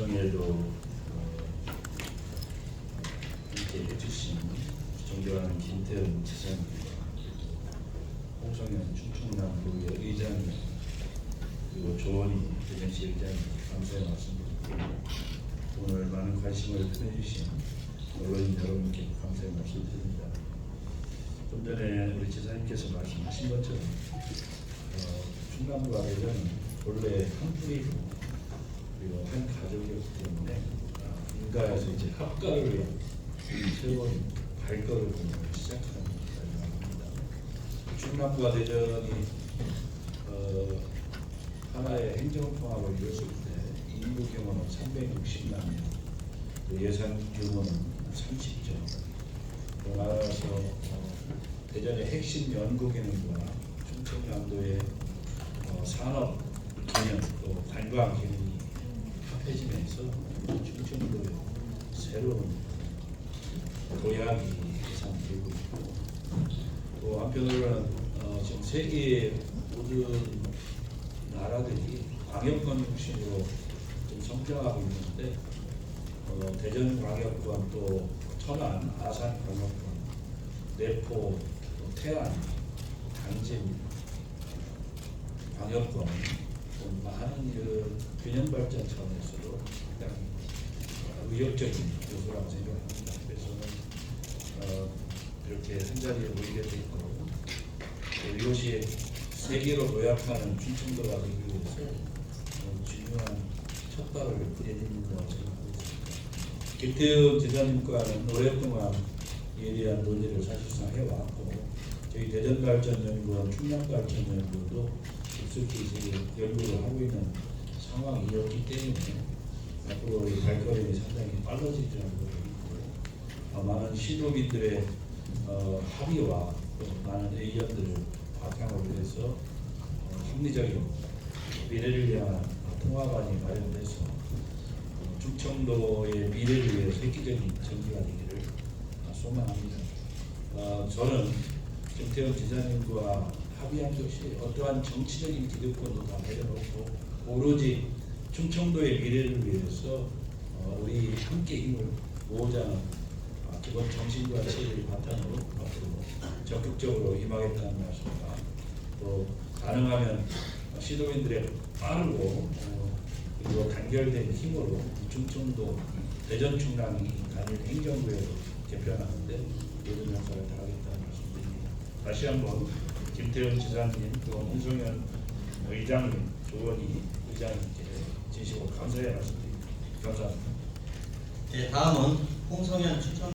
요청에도 어, 이렇게 해주신 존경하는 김태현 지사님과 홍성현 충청남도의 의장님 그리고 조원희 대전시 의장님 감사의 말씀 드리고 오늘 많은 관심을 표해주신 언론인 여러분께 감사의 말씀 드립니다. 좀 전에 우리 지사님께서 말씀하신 것처럼 어, 충남과 대전은 본래 한 뿌리고 한 가족이었기 때문에 아, 인가에서 이제 합가를 새로운 발걸음을 시작하는 것입니다. 충남과 대전이 어, 하나의 행정통합을 이뤘을 때 인구 규모는 360만 명, 그 예산 규모는 30조. 또 나아가서 어, 대전의 핵심 연구 기능과 충청남도의 어, 산업 기능 또 관광 기능이 합 해지면서 충청도의 새로운 도약이 예상되고 있고 또 한편으로는 어, 지금 세계 모든 나라들이 광역권 중심으로 좀 성장하고 있는데 어, 대전 광역권 또 천안 아산 광역권 내포 또 태안 당진 광역권 또 많은 그 균형 발전 차원에서도 가장 의욕적인 요소라고 생각합니다. 그래서 어, 이렇게 한 자리에 모이게 또 이것이 세계로 도약하는 충청도가 되기 위해서 어, 중요한 첫 발을 내딛는다고 생각하고 있습니다. 김태우 지사님과는 오랫동안 이에 대한 논의를 사실상 해왔고 저희 대전발전연구원 충남발전연구도 깊숙이 지금 연구를 하고 있는 상황이었기 때문에 앞으로 이 발걸음이 상당히 빨라질 줄 알고 있고 어, 많은 시도민들의 어, 합의와 또 많은 의견들을 바탕으로 해서 어, 합리적인 미래를 위한 통화관이 마련돼서 어, 충청도의 미래를 위해 획기적인 전기가 되기를 어, 소망합니다. 어, 저는 김태현 지사님과 합의한 것이 어떠한 정치적인 기득권도 다 내려놓고 오로지 충청도의 미래를 위해서 어, 우리 함께 힘을 모으자는 아, 기본 정신과 체를 바탕으로 앞으로 적극적으로 임하겠다는 말씀과 또 가능하면 시도민들의 빠르고 어, 그리고 단결된 힘으로 충청도 대전 충남이 단일 행정구역으로 개편하는데 모든 역할을 다하겠다는 말씀드립니다. 다시 한번 김태현 지사님 또 홍성현 의장님 조원희 의장님께 진심으로 감사의 말씀드립니다. 감사합니다. 네, 다음은 홍성현 충청